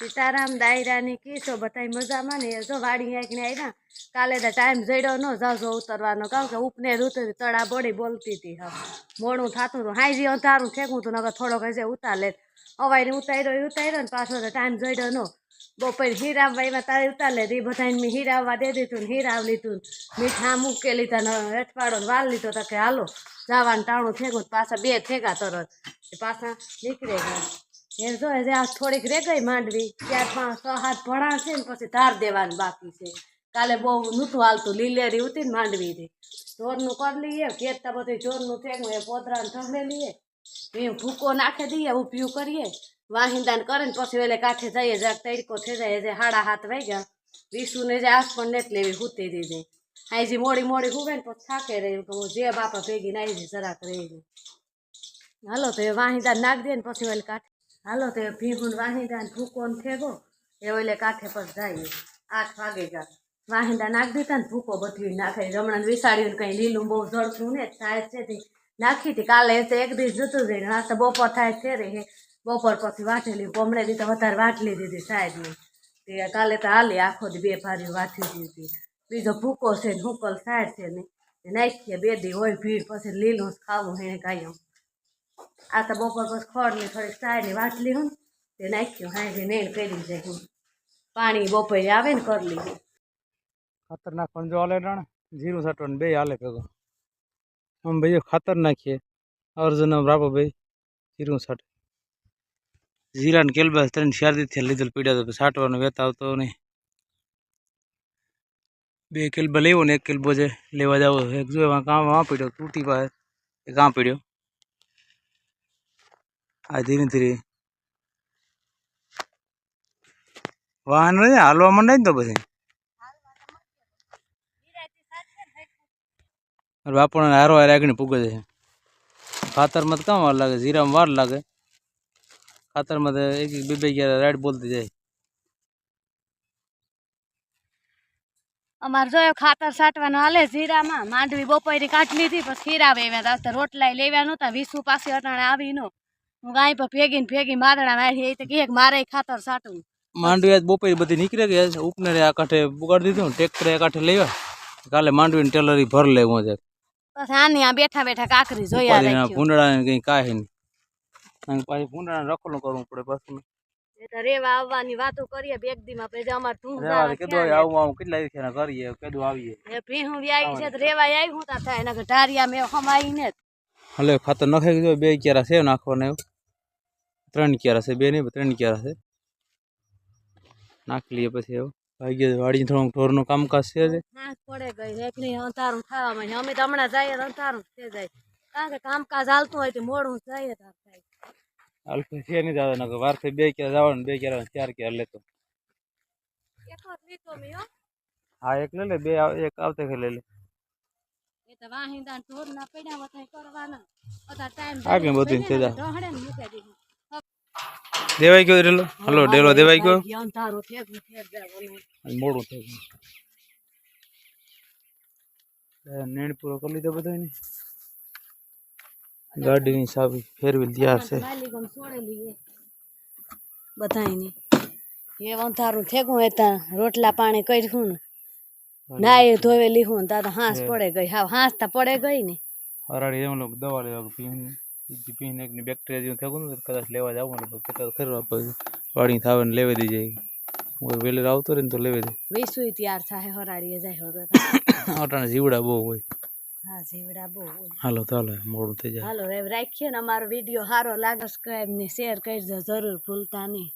સીતારામ દાયરાની કીસો બધાય મજામાં ને જો વાડી આંકને આવ્યા કાલે તો ટાઈમ જડ્યો ન જાજો ઉતરવાનો. કાં કે ઉપને ઉતરી તળા બોડી બોલતી હતી હવે. મોડું થતું હતું હાઈજી અંધારું ફેંકું હતું નગર થોડોક હશે ઉતાર લે અવાઈને ઉતાર્યો ઉતાર્યો ને પાછો તો ટાઈમ જડ્યો ન. બપોર હીરાવવા એમાં તારે ઉતાર લે એ બધાને મેં હીરાવવા દે દીધું ને હીરાવ લીધું મીઠા મૂકે લીધા ને હેઠવાડો ને વાલ લીધો તો કે હાલો, જવાનું ટાણું ફેંકું પાછા બે ફેંકા તરત. પાછા નીકળે ગયા એ જો આ થોડીક રે માંડવી, ચાર પાંચ, છ હાથ ભણા છે ને પછી ધાર દેવાનું બાકી છે. કાલે બહુ નહોતું હાલતું, લીલેરી ઉતી ને માંડવી હતી. ચોરનું કરી લઈએ કેતા બધું ચોરનું ફેંકવું એ પોતરાને થંભે લઈએ. એ ભૂકો નાખી દઈએ ઉભ્યું કરીએ. વાહિંદાન કરે ને પછી વેલે કાંઠે જઈએ, જરાક તડકો થઈ જાય જે હાડા હાથ વાગ્યા. વિશુને જે આસ પણ નથી લેવી, હુતી દીધી. આજી મોડી મોડી હુવે ને પછી થાકે રહી કે જે બાપા ભેગી નાઈ જરાક રહી હાલો તો એ વાહિંદાન નાખ દે ને પછી વેલે કાંઠે હાલો, તો એ ભીગું વાહિંદા ભૂકો ને ફેગો, એ ઓલે કાંઠે પર જાય. આઠ વાગે જા. વાહિંદા નાખ દીધા ને ભૂકો બધી નાખે. હમણાં વિસાડ્યું કંઈ લીલું બહુ જળતું ને થાય છે નાખી હતી. કાલે એ તો એક દિવસ જતું જઈને આ તો બપોર થાય છે રે હે. બપોર પછી વાટેલી પોમડે દીધા વધારે વાટલી દીધી સાહેબની તે કાલે તો હાલી આખો જ બે ભારી વાટી દીધી બીજો ભૂકો છે ને હુકલ સાઈડ છે ને. નાખીએ બે દી. હોય ભીડ પછી લીલું ખાવું એને કાંઈ આ તો બપોર પછી ખોળની થોડીક સાઈડની વાટલી હું તે નાખ્યું હાઈ નેણ કરી જાય હું. પાણી બપોરે આવે ને કરી લીધું. ખાતર નાખવાનું જો હાલે ટાણે જીરું છાંટવાનું બે હાલે ભેગો. આમ ભાઈ ખાતર નાખીએ અર્જુન રાપો ભાઈ, જીરું છાંટે. જીરા ને કેલબા ત્રણ ચાર દીથી લીધેલ પીડ્યા તો છાંટવાનો વેત આવતો નહીં. બે કેલબા લેવો ને એક કેલબો છે, લેવા જાવ. એક જો એમાં કામ વાં પીડ્યો, તૂટી પાસે એ કાં પીડ્યો. આ ધીરે. ધીરે વાહન ને, હાલવા માંડે ને તો પછી. બાપુને હારો હારે આગળ પૂગે છે. ખાતરમાં તો કામ વાર લાગે? જીરામાં વાર લાગે. ખાતરમાં તો એક એક બે બે ગયા રાઈડ બોલતી જાય. અમારે જોયો ખાતર છાંટવાનું હાલે જીરામાં માંડવી બપોરી કાઢ લીધી, પછી ખીરા વેવ્યા રોટલા લેવા નહોતા. વીસું પાસે અટાણે આવી નો હું ગાય પર ભેગી ને ભેગી માદડા મારી એ તો કે મારે ખાતર સાટું માંડવી બપોરે બધી નીકળે ગયા ઉપનેરે આ કાંઠે બુગાડી દીધું ટ્રેક્ટર આ કાંઠે લેવા કાલે માંડવીને ટેલરી ભર લેવું છે પછી આની આ બેઠા બેઠા કાકરી જોયા રાખ્યું. ભૂંડળાને કંઈ કાંઈ નહીં. અને પાછી ભૂંડળાને રખોલું કરવું પડે પાછું. રેવા આવવાની વાતો કરીએ બેગ દીમાં પછી અમાર તું કીધું આવું આવું કેટલા દિવસે કરીએ કીધું આવીએ. ભીહું વ્યાઈ છે રેવા આવી હું તા થાય નકર ઢારિયા મેં હમાઈ ને હલે ખાતર નખાઈ ગયું બે ક્યારા છે નાખવાના એવું. ત્રણ ક્યારા છે બે નહીં ત્રણ ક્યારા છે. નાખી લઈએ પછી એવું ભાઈ વાડી થોડુંક ઢોરનું કામકાજ છે જ. પડે ગઈ. રેકની અંધારું થવા માંડ્યું. અમે તો હમણાં જઈએ તો અંધારું થઈ જાય. કારણ કે કામકાજ હાલતું હોય તો મોડું જઈએ તો થાય. હાલતું છે નહીં દાદા નકર વારથી બે ક્યારે જવાનું બે ક્યારે ચાર ક્યારે લેતો. વાર હો. એક લે લે બે એક આવતે કે લે લે. આગળ બધું થઈ જાય. ઢોહળે ને મૂકી દીધું દેવાઈ ગયો ડેલો હલો ડેલો દેવાઈ ગયો અંધારું થેગું થેગ જવાનું. અને મોડું થઈ ગયું નેણ પૂરો કરી લીધો બધો ને ગાડીની ચાવી ફેરવી તૈયાર છે માલિકોને છોડેલી એ બધાયની એ અંધારું થેગું હતા રોટલા પાણી કર્યું ને નાય ધોવેલી હું દાદા હાંસ પડે ગઈ હા હાંસ તા પડે ગઈ ને હરાડી એમ લોકો દવા લેવા પીને પીને એકની બેક્ટેરિયા જેવું થયું ને કદાચ લેવા જાવ ને કદાચ ખરવા વાડી થાવે ને લેવા દઈ જાય હું વેલે આવતો રહે ને તો લેવા દે. વિસુય તૈયાર થાય હરાડીએ જાય હોતો અટાણે જીવડા બહુ હોય. હા જીવડા બહુ હોય. હાલો તો હાલો મોડું થઈ જાય. હાલો હવે રાખીએ ને અમારો વીડિયો સારો લાગે સબસ્ક્રાઈબ ને શેર કરજો જરૂર ભૂલતા નહીં.